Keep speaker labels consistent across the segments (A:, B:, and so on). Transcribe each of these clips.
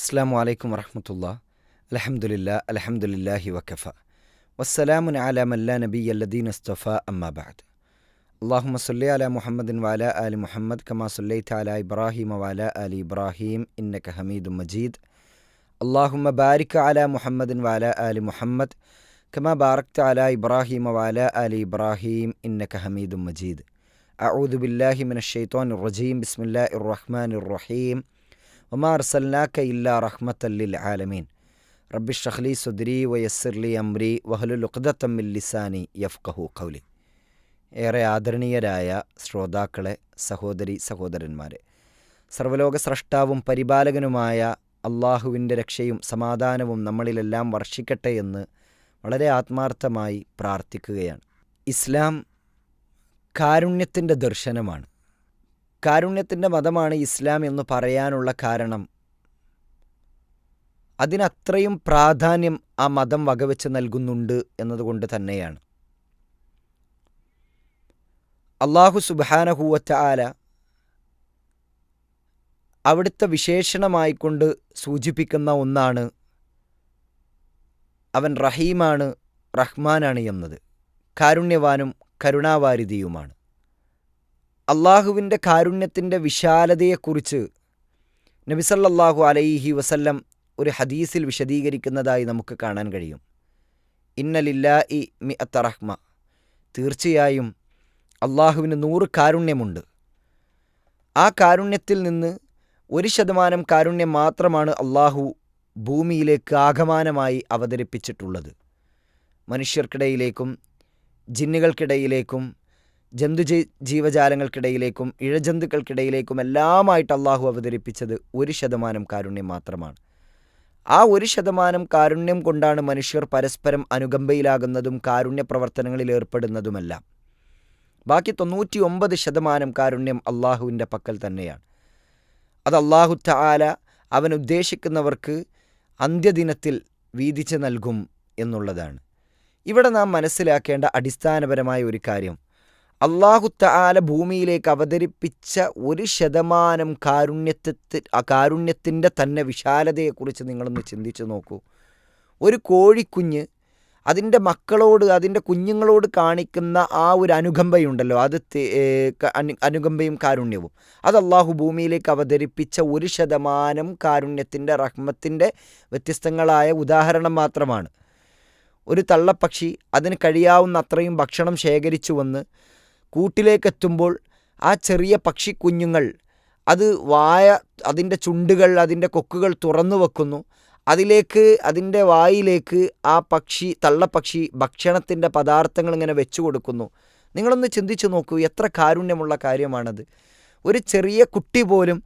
A: السلام عليكم ورحمة الله. الحمد لله الحمد لله وكفى. والسلام على من لا نبي الذين اصطفى أما بعد. اللهم صل على محمد وعلى آل محمد كما صليت على إبراهيم وعلى آل إبراهيم إنك حميد مجيد. اللهم بارك على محمد وعلى آل محمد كما باركت على إبراهيم وعلى آل إبراهيم إنك حميد مجيد. أعوذ بالله من الشيطان الرجيم. بسم الله الرحمن الرحيم. ഒമാർ ആലമീൻ കൗലി ഏറെ ആദരണീയരായ ശ്രോതാക്കളെ സഹോദരി സഹോദരന്മാരെ സർവലോക സ്രഷ്ടാവും പരിപാലകനുമായ അള്ളാഹുവിന്റെ രക്ഷയും സമാധാനവും നമ്മളിലെല്ലാം വർഷിക്കട്ടെ എന്ന് വളരെ ആത്മാർത്ഥമായി പ്രാർത്ഥിക്കുകയാണ്. ഇസ്ലാം കാരുണ്യത്തിന്റെ ദർശനമാണ്. കാരുണ്യത്തിന്റെ മതമാണ് ഇസ്ലാം എന്ന് പറയാനുള്ള കാരണം. അതിനത്രയും പ്രാധാന്യം ആ മതം വകവെച്ച് നൽകുന്നുണ്ട് എന്നതുകൊണ്ട് തന്നെയാണ്. അള്ളാഹു സുബാനഹൂവറ്റ ആല അവിടുത്തെ വിശേഷണമായിക്കൊണ്ട് സൂചിപ്പിക്കുന്ന ഒന്നാണ് അവൻ റഹീമാണ് റഹ്മാനാണ് എന്നത്. കാരുണ്യവാനും കരുണാവാരിധിയുമാണ്. അള്ളാഹുവിന്റെ കാരുണ്യത്തിന്റെ വിശാലതയെക്കുറിച്ച് നബിസല്ലാഹു അലൈഹി വസല്ലം ഒരു ഹദീസിൽ വിശദീകരിക്കുന്നതായി നമുക്ക് കാണാൻ കഴിയും. ഇന്നലില്ലാ ഇ മി അത്തറഹ്മ തീർച്ചയായും അള്ളാഹുവിന് നൂറ് കാരുണ്യമുണ്ട്. ആ കാരുണ്യത്തിൽ നിന്ന് ഒരു ശതമാനം കാരുണ്യം മാത്രമാണ് അള്ളാഹു ഭൂമിയിലേക്ക് ആഗമാനമായി അവതരിപ്പിച്ചിട്ടുള്ളത്. മനുഷ്യർക്കിടയിലേക്കും ജിന്നുകൾക്കിടയിലേക്കും ജന്തു ജീവജാലങ്ങൾക്കിടയിലേക്കും ഇഴജന്തുക്കൾക്കിടയിലേക്കും എല്ലാമായിട്ട് അള്ളാഹു അവതരിപ്പിച്ചത് ഒരു ശതമാനം കാരുണ്യം മാത്രമാണ്. ആ ഒരു ശതമാനം കാരുണ്യം കൊണ്ടാണ് മനുഷ്യർ പരസ്പരം അനുകമ്പയിലാകുന്നതും കാരുണ്യ പ്രവർത്തനങ്ങളിൽ ഏർപ്പെടുന്നതുമെല്ലാം. ബാക്കി തൊണ്ണൂറ്റി ഒമ്പത് ശതമാനം കാരുണ്യം അള്ളാഹുവിന്റെ പക്കൽ തന്നെയാണ്. അത് അള്ളാഹു താല അവൻ ഉദ്ദേശിക്കുന്നവർക്ക് അന്ത്യദിനത്തിൽ വീതിച്ച് നൽകും എന്നുള്ളതാണ്. ഇവിടെ നാം മനസ്സിലാക്കേണ്ട അടിസ്ഥാനപരമായ ഒരു കാര്യം അള്ളാഹു ആല ഭൂമിയിലേക്ക് അവതരിപ്പിച്ച ഒരു ശതമാനം കാരുണ്യത്തെ ആ കാരുണ്യത്തിന്റെ തന്നെ വിശാലതയെക്കുറിച്ച് നിങ്ങളൊന്ന് ചിന്തിച്ചു നോക്കൂ. ഒരു കോഴിക്കുഞ്ഞ് അതിന്റെ മക്കളോട് അതിന്റെ കുഞ്ഞുങ്ങളോട് കാണിക്കുന്ന ആ ഒരു അനുകമ്പയുണ്ടല്ലോ. അത് അനുകമ്പയും കാരുണ്യവും. അത് അള്ളാഹു ഭൂമിയിലേക്ക് അവതരിപ്പിച്ച ഒരു ശതമാനം കാരുണ്യത്തിന്റെ റഹ്മത്തിന്റെ വ്യത്യസ്തങ്ങളായ ഉദാഹരണം മാത്രമാണ്. ഒരു തള്ളപ്പക്ഷി അതിന് കഴിയാവുന്ന അത്രയും ഭക്ഷണം ശേഖരിച്ചു വന്ന് കൂട്ടിലേക്കെത്തുമ്പോൾ ആ ചെറിയ പക്ഷിക്കുഞ്ഞുങ്ങൾ അത് വായ അതിന്റെ ചുണ്ടുകൾ അതിന്റെ കൊക്കുകൾ തുറന്നു വെക്കുന്നു. അതിലേക്ക് അതിന്റെ വായിലേക്ക് ആ പക്ഷി തള്ളപ്പക്ഷി ഭക്ഷണത്തിന്റെ പദാർത്ഥങ്ങൾ ഇങ്ങനെ വെച്ചു കൊടുക്കുന്നു. നിങ്ങളൊന്ന് ചിന്തിച്ചു നോക്കൂ എത്ര കാരുണ്യമുള്ള കാര്യമാണത്. ഒരു ചെറിയ കുട്ടി പോലും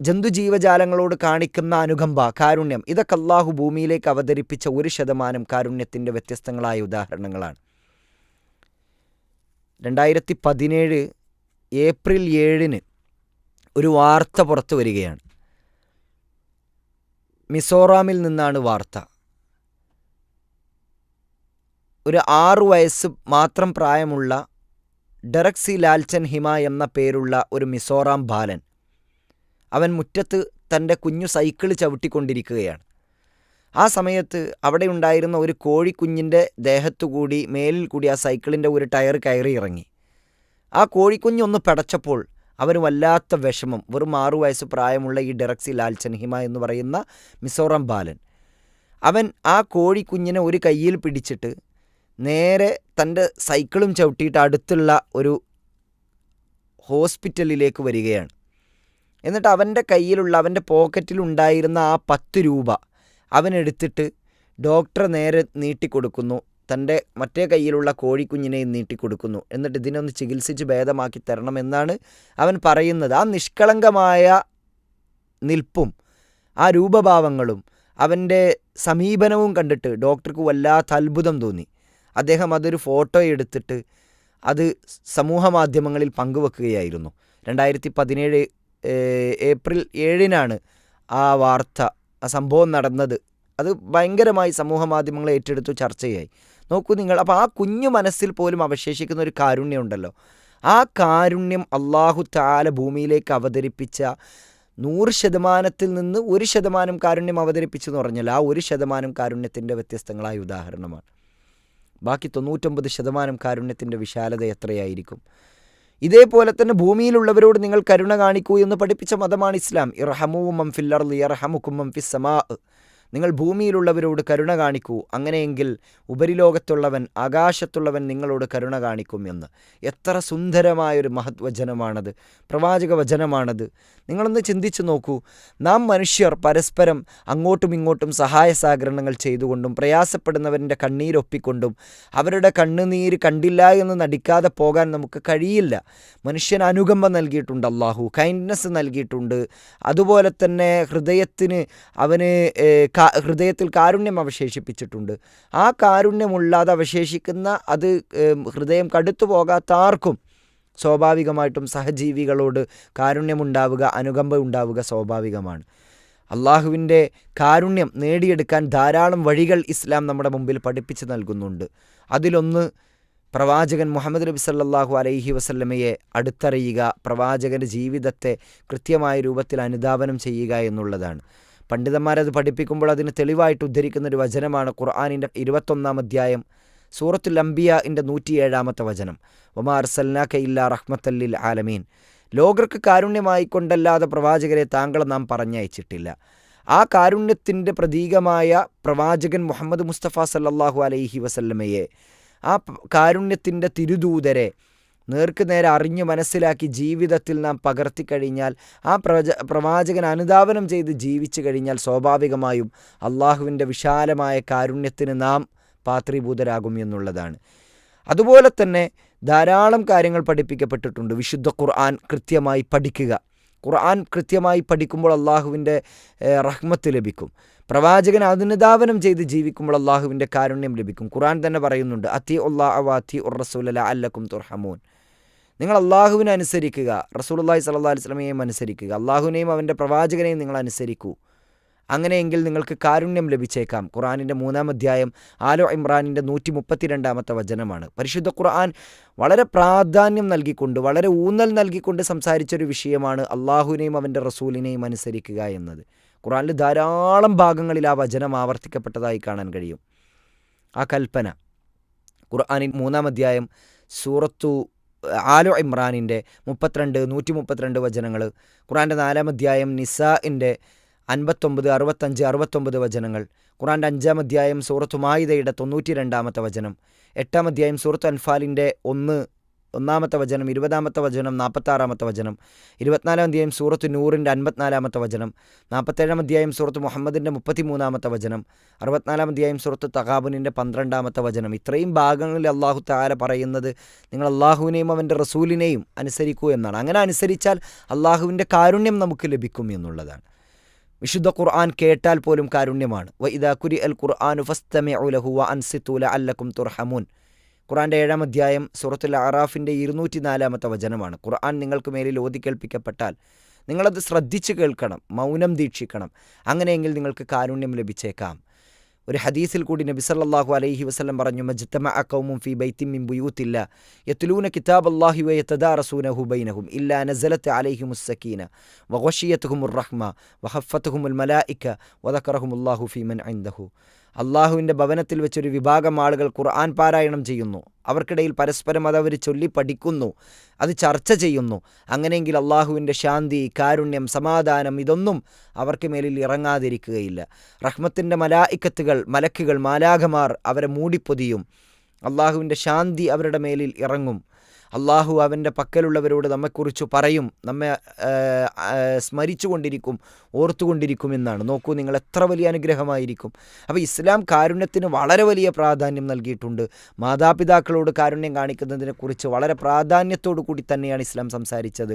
A: ജന്തുജീവജാലങ്ങളോട് കാണിക്കുന്ന അനുകമ്പ കാരുണ്യം ഇതൊക്കെ അള്ളാഹു ഭൂമിയിലേക്ക് അവതരിപ്പിച്ച ഒരു ശതമാനം കാരുണ്യത്തിന്റെ വ്യത്യസ്തങ്ങളായ ഉദാഹരണങ്ങളാണ്. രണ്ടായിരത്തി പതിനേഴ് ഏപ്രിൽ ഏഴിന് ഒരു വാർത്ത പുറത്തു വരികയാണ്. മിസോറാമിൽ നിന്നാണ് വാർത്ത. ഒരു ആറു വയസ്സ് മാത്രം പ്രായമുള്ള ഡെറക്സി ലാൽച്ചൻ ഹിമ എന്ന പേരുള്ള ഒരു മിസോറാം ബാലൻ അവൻ മുറ്റത്ത് തന്റെ കുഞ്ഞു സൈക്കിൾ ചവിട്ടിക്കൊണ്ടിരിക്കുകയാണ്. ആ സമയത്ത് അവിടെ ഉണ്ടായിരുന്ന ഒരു കോഴിക്കുഞ്ഞിന്റെ ദേഹത്തുകൂടി മേലിൽ കൂടി ആ സൈക്കിളിന്റെ ഒരു ടയർ കയറി ഇറങ്ങി. ആ കോഴിക്കുഞ്ഞൊന്ന് പടച്ചപ്പോൾ അവന് വല്ലാത്ത വിഷമം. വെറും ആറു വയസ്സ് പ്രായമുള്ള ഈ ഡെറക്സി ലാൽച്ചൻ ഹിമ എന്ന് പറയുന്ന മിസോറാം ബാലൻ. അവൻ ആ കോഴിക്കുഞ്ഞിനെ ഒരു കയ്യിൽ പിടിച്ചിട്ട് നേരെ തന്റെ സൈക്കിളും ചവിട്ടിയിട്ട് അടുത്തുള്ള ഒരു ഹോസ്പിറ്റലിലേക്ക് വരികയാണ്. എന്നിട്ട് അവന്റെ കയ്യിലുള്ള അവന്റെ പോക്കറ്റിലുണ്ടായിരുന്ന ആ പത്ത് രൂപ അവനെടുത്തിട്ട് ഡോക്ടർ നേരെ നീട്ടിക്കൊടുക്കുന്നു. തന്റെ മറ്റേ കയ്യിലുള്ള കോഴിക്കുഞ്ഞിനെയും നീട്ടിക്കൊടുക്കുന്നു. എന്നിട്ട് ഇതിനൊന്ന് ചികിത്സിച്ച് ഭേദമാക്കി തരണമെന്നാണ് അവൻ പറയുന്നത്. ആ നിഷ്കളങ്കമായ നിൽപ്പും ആ രൂപഭാവങ്ങളും അവന്റെ സമീപനവും കണ്ടിട്ട് ഡോക്ടർക്ക് വല്ലാത്ത അത്ഭുതം തോന്നി. അദ്ദേഹം അതൊരു ഫോട്ടോ എടുത്തിട്ട് അത് സമൂഹ മാധ്യമങ്ങളിൽ പങ്കുവെക്കുകയായിരുന്നു. രണ്ടായിരത്തി പതിനേഴ് ഏപ്രിൽ ഏഴിനാണ് ആ വാർത്ത ആ സംഭവം നടന്നത്. അത് ഭയങ്കരമായി സമൂഹ മാധ്യമങ്ങൾ ഏറ്റെടുത്തു ചർച്ചയായി. നോക്കൂ നിങ്ങൾ അപ്പോൾ ആ കുഞ്ഞു മനസ്സിൽ പോലും അവശേഷിക്കുന്ന ഒരു കാരുണ്യം ഉണ്ടല്ലോ. ആ കാരുണ്യം അള്ളാഹു താല ഭൂമിയിലേക്ക് അവതരിപ്പിച്ച നൂറ് ശതമാനത്തിൽ നിന്ന് ഒരു ശതമാനം കാരുണ്യം അവതരിപ്പിച്ചു എന്ന് പറഞ്ഞാൽ ആ ഒരു ശതമാനം കാരുണ്യത്തിന്റെ വ്യത്യസ്തങ്ങളായ ഉദാഹരണമാണ്. ബാക്കി തൊണ്ണൂറ്റൊമ്പത് ശതമാനം കാരുണ്യത്തിന്റെ വിശാലത എത്രയായിരിക്കും? ഇതേപോലെ തന്നെ ഭൂമിയിലുള്ളവരോട് നിങ്ങൾ കരുണ കാണിക്കൂ എന്ന് പഠിപ്പിച്ച മതമാണ് ഇസ്ലാം. ഇറഹമൂ മംഫില്ലർ ഇറഹമുക്കും മംഫിസ് സമാ. നിങ്ങൾ ഭൂമിയിലുള്ളവരോട് കരുണ കാണിക്കൂ. അങ്ങനെയെങ്കിൽ ഉപരിലോകത്തുള്ളവൻ ആകാശത്തുള്ളവൻ നിങ്ങളോട് കരുണ കാണിക്കും എന്ന്. എത്ര സുന്ദരമായൊരു മഹത്വചനമാണത് പ്രവാചക വചനമാണത് നിങ്ങളൊന്ന് ചിന്തിച്ചു നോക്കൂ. നാം മനുഷ്യർ പരസ്പരം അങ്ങോട്ടും ഇങ്ങോട്ടും സഹായ സഹകരണങ്ങൾ ചെയ്തുകൊണ്ടും പ്രയാസപ്പെടുന്നവരുടെ കണ്ണീരൊപ്പിക്കൊണ്ടും അവരുടെ കണ്ണുനീര് കണ്ടില്ല എന്ന് നടിക്കാതെ പോകാൻ നമുക്ക് കഴിയില്ല. മനുഷ്യൻ അനുകമ്പ നൽകിയിട്ടുണ്ട് അള്ളാഹു കൈൻഡ്നെസ് നൽകിയിട്ടുണ്ട്. അതുപോലെ തന്നെ ഹൃദയത്തിന് അവന് ഹൃദയത്തിൽ കാരുണ്യം അവശേഷിപ്പിച്ചിട്ടുണ്ട്. ആ കാരുണ്യമുള്ളാതെ അവശേഷിക്കുന്ന അത് ഹൃദയം കടുത്തു പോകാത്ത ആർക്കും സ്വാഭാവികമായിട്ടും സഹജീവികളോട് കാരുണ്യമുണ്ടാവുക അനുകമ്പ ഉണ്ടാവുക സ്വാഭാവികമാണ്. അള്ളാഹുവിന്റെ കാരുണ്യം നേടിയെടുക്കാൻ ധാരാളം വഴികൾ ഇസ്ലാം നമ്മുടെ മുമ്പിൽ പഠിപ്പിച്ചു നൽകുന്നുണ്ട്. അതിലൊന്ന് പ്രവാചകൻ മുഹമ്മദ് നബി സല്ലാഹു അലൈഹി വസല്ലമയെ അടുത്തറിയുക പ്രവാചകന്റെ ജീവിതത്തെ കൃത്യമായ രൂപത്തിൽ അനുധാവനം ചെയ്യുക എന്നുള്ളതാണ്. പണ്ഡിതന്മാരത് പഠിപ്പിക്കുമ്പോൾ അതിന് തെളിവായിട്ട് ഉദ്ധരിക്കുന്ന ഒരു വചനമാണ് ഖുർആാനിന്റെ ഇരുപത്തൊന്നാം അധ്യായം സൂറത്തുൽ അംബിയന്റെ നൂറ്റിയേഴാമത്തെ വചനം. ഒമാ അർസൽനാക്ക ഇല്ല റഹ്മത്തല്ലിൽ ആലമീൻ. ലോകർക്ക് കാരുണ്യമായി കൊണ്ടല്ലാതെ പ്രവാചകരെ താങ്കൾ നാം പറഞ്ഞയച്ചിട്ടില്ല. ആ കാരുണ്യത്തിന്റെ പ്രതീകമായ പ്രവാചകൻ മുഹമ്മദ് മുസ്തഫ സല്ലാഹു അലൈഹി വസല്ലമയെ ആ കാരുണ്യത്തിന്റെ തിരുദൂതരെ നേർക്ക് നേരെ അറിഞ്ഞു മനസ്സിലാക്കി ജീവിതത്തിൽ നാം പകർത്തിക്കഴിഞ്ഞാൽ ആ പ്രവച പ്രവാചകൻ അനുധാവനം ചെയ്ത് ജീവിച്ചു കഴിഞ്ഞാൽ സ്വാഭാവികമായും അള്ളാഹുവിന്റെ വിശാലമായ കാരുണ്യത്തിന് നാം പാത്രീഭൂതരാകും എന്നുള്ളതാണ്. അതുപോലെ തന്നെ ധാരാളം കാര്യങ്ങൾ പഠിപ്പിക്കപ്പെട്ടിട്ടുണ്ട്. വിശുദ്ധ ഖുർആൻ കൃത്യമായി പഠിക്കുക. ഖുർആൻ കൃത്യമായി പഠിക്കുമ്പോൾ അള്ളാഹുവിന്റെ റഹ്മത്ത് ലഭിക്കും. പ്രവാചകൻ അനുധാവനം ചെയ്ത് ജീവിക്കുമ്പോൾ അള്ളാഹുവിന്റെ കാരുണ്യം ലഭിക്കും. ഖുർആൻ തന്നെ പറയുന്നുണ്ട് അത്തി ഉല്ലാ അവാത്തി ഉർ റസൂല അല്ലക്കും തുർഹമൂൻ. നിങ്ങൾ അള്ളാഹുവിനെ അനുസരിക്കുക. റസൂലുള്ളാഹി സല്ല അലൈഹി സ്വലമയെയും അനുസരിക്കുക. അള്ളാഹുവിനെയും അവന്റെ പ്രവാചകനെയും നിങ്ങൾ അനുസരിക്കൂ. അങ്ങനെയെങ്കിൽ നിങ്ങൾക്ക് കാരുണ്യം ലഭിച്ചേക്കാം. ഖുറാനിന്റെ മൂന്നാം അധ്യായം ആലോ ഇമ്രാനിന്റെ നൂറ്റി മുപ്പത്തിരണ്ടാമത്തെ വചനമാണ്. പരിശുദ്ധ ഖുർആൻ വളരെ പ്രാധാന്യം നൽകിക്കൊണ്ട് വളരെ ഊന്നൽ നൽകിക്കൊണ്ട് സംസാരിച്ചൊരു വിഷയമാണ് അള്ളാഹുവിനെയും അവന്റെ റസൂലിനെയും അനുസരിക്കുക എന്നത്. ഖുറാനിൽ ധാരാളം ഭാഗങ്ങളിൽ ആ വചനം ആവർത്തിക്കപ്പെട്ടതായി കാണാൻ കഴിയും. ആ കൽപ്പന. ഖുർആാനിൻ മൂന്നാം അധ്യായം സൂറത്തു ആലോ ഇമ്രാനിന്റെ മുപ്പത്തിരണ്ട് നൂറ്റി മുപ്പത്തിരണ്ട് വചനങ്ങൾ. ഖുറാന്റെ നാലാം അധ്യായം നിസാഇന്റെ അൻപത്തൊമ്പത് അറുപത്തഞ്ച് അറുപത്തൊമ്പത് വചനങ്ങൾ. ഖുറാന്റെ അഞ്ചാം അധ്യായം സൂറത്ത് മായിദയുടെ തൊണ്ണൂറ്റി രണ്ടാമത്തെ വചനം. എട്ടാം അധ്യായം സൂറത്ത് അൻഫാലിന്റെ ഒന്ന് ഒന്നാമത്തെ വചനം ഇരുപതാമത്തെ വചനം നാൽപ്പത്താറാമത്തെ വചനം ഇരുപത്തിനാലാം അധ്യായം സൂറത്ത് നൂറിന്റെ അൻപത്തിനാലാമത്തെ വചനം നാൽപ്പത്തേഴാം അധ്യായം സൂറത്ത് മുഹമ്മദിന്റെ മുപ്പത്തിമൂന്നാമത്തെ വചനം അറുപത്തിനാലാം അധ്യായം സൂറത്ത് തകാബുനിന്റെ പന്ത്രണ്ടാമത്തെ വചനം. ഇത്രയും ഭാഗങ്ങളിൽ അള്ളാഹു താല പറയുന്നത് നിങ്ങൾ അള്ളാഹുവിനെയും അവന്റെ റസൂലിനെയും അനുസരിക്കൂ എന്നാണ്. അങ്ങനെ അനുസരിച്ചാൽ അള്ളാഹുവിന്റെ കാരുണ്യം നമുക്ക് ലഭിക്കും എന്നുള്ളതാണ്. വിശുദ്ധ ഖുർആൻ കേട്ടാൽ പോലും കാരുണ്യമാണ്. വൈദാ കുരി അൽ ഖുർആാനു ഫസ്തമെ ലഹു വ അൻസിത്തു ലഅല്ലക്കും തുർഹമൂൻ. ഖുറാന്റെ ഏഴാം അധ്യായം സൂറത്തുൽ അറാഫിന്റെ ഇരുന്നൂറ്റി നാലാമത്തെ വചനമാണ്. ഖുർആൻ നിങ്ങൾക്ക് മേലിൽ ഓതി കേൾപ്പിക്കപ്പെട്ടാൽ നിങ്ങളത് ശ്രദ്ധിച്ചു കേൾക്കണം മൗനം ദീക്ഷിക്കണം. അങ്ങനെയെങ്കിൽ നിങ്ങൾക്ക് കാരുണ്യം ലഭിച്ചേക്കാം. ഒരു ഹദീസിൽ കൂടി നബി സല്ലല്ലാഹു അലൈഹി വസ്ലം പറഞ്ഞു മജിത്തമ അക്കൗമും ഫി ബൈത്തിൻ മിൻ ബുയൂത്തില്ല യത്തുലൂന കിതാബ് അല്ലാഹി റസൂന ബൈനഹും ഇല്ല നസലത്ത് അലൈഹിമുസ് സക്കീന വഗശിയത്തുഹുമുർ റഹ്മ വഹഫത്തുഹുമുൽ മലായിക വദക്കറഹുമുല്ലാഹു ഫീ മൻ ഇൻദഹു. അള്ളാഹുവിന്റെ ഭവനത്തിൽ വെച്ചൊരു വിഭാഗം ആളുകൾ ഖുർആൻ പാരായണം ചെയ്യുന്നു. അവർക്കിടയിൽ പരസ്പരം അത് അവർ ചൊല്ലി പഠിക്കുന്നു. അത് ചർച്ച ചെയ്യുന്നു. അങ്ങനെയെങ്കിൽ അള്ളാഹുവിന്റെ ശാന്തി കാരുണ്യം സമാധാനം ഇതൊന്നും അവർക്ക് മേലിൽ ഇറങ്ങാതിരിക്കുകയില്ല. റഹ്മത്തിന്റെ മലായിക്കത്തുകൾ മലക്കുകൾ മാലാഖമാർ അവരെ മൂടിപ്പൊതിയും. അള്ളാഹുവിന്റെ ശാന്തി അവരുടെ മേലിൽ ഇറങ്ങും. അള്ളാഹു അവന്റെ പക്കലുള്ളവരോട് നമ്മെക്കുറിച്ച് പറയും നമ്മെ സ്മരിച്ചു കൊണ്ടിരിക്കും ഓർത്തുകൊണ്ടിരിക്കും എന്നാണ്. നോക്കൂ നിങ്ങൾ എത്ര വലിയ അനുഗ്രഹമായിരിക്കും. അപ്പോൾ ഇസ്ലാം കാരുണ്യത്തിന് വളരെ വലിയ പ്രാധാന്യം നൽകിയിട്ടുണ്ട്. മാതാപിതാക്കളോട് കാരുണ്യം കാണിക്കുന്നതിനെക്കുറിച്ച് വളരെ പ്രാധാന്യത്തോടു കൂടി തന്നെയാണ് ഇസ്ലാം സംസാരിച്ചത്.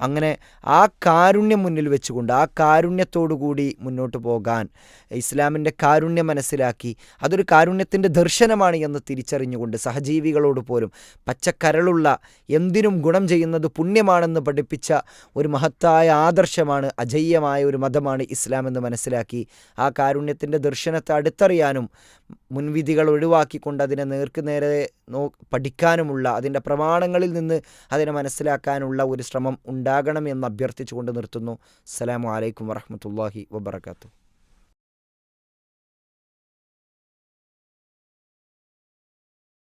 A: അങ്ങനെ ആ കാരുണ്യം മുന്നിൽ വെച്ചുകൊണ്ട് ആ കാരുണ്യത്തോടു കൂടി മുന്നോട്ട് പോകാൻ ഇസ്ലാമിന്റെ കാരുണ്യം മനസ്സിലാക്കി. അതൊരു കാരുണ്യത്തിന്റെ ദർശനമാണ് എന്ന് തിരിച്ചറിഞ്ഞുകൊണ്ട് സഹജീവികളോട് പോലും പച്ചക്കരളുള്ള എന്തിനും ഗുണം ചെയ്യുന്നത് പുണ്യമാണെന്ന് പഠിപ്പിച്ച ഒരു മഹത്തായ ആദർശമാണ് അജയ്യമായ ഒരു മതമാണ് ഇസ്ലാം എന്ന് മനസ്സിലാക്കി ആ കാരുണ്യത്തിന്റെ ദർശനത്തെ അടുത്തറിയാനും മുൻവിധികൾ ഒഴിവാക്കിക്കൊണ്ട് അതിനെ നേർക്കുനേരെ നോ പഠിക്കാനുമുള്ള അതിന്റെ പ്രമാണങ്ങളിൽ നിന്ന് അതിനെ മനസ്സിലാക്കാനുള്ള ഒരു ശ്രമം ഉണ്ടാകണം എന്ന് അഭ്യർത്ഥിച്ചുകൊണ്ട് നിർത്തുന്നു. അസ്സലാമു അലൈക്കും വറഹമത്തല്ലാഹി വബർക്കാത്തു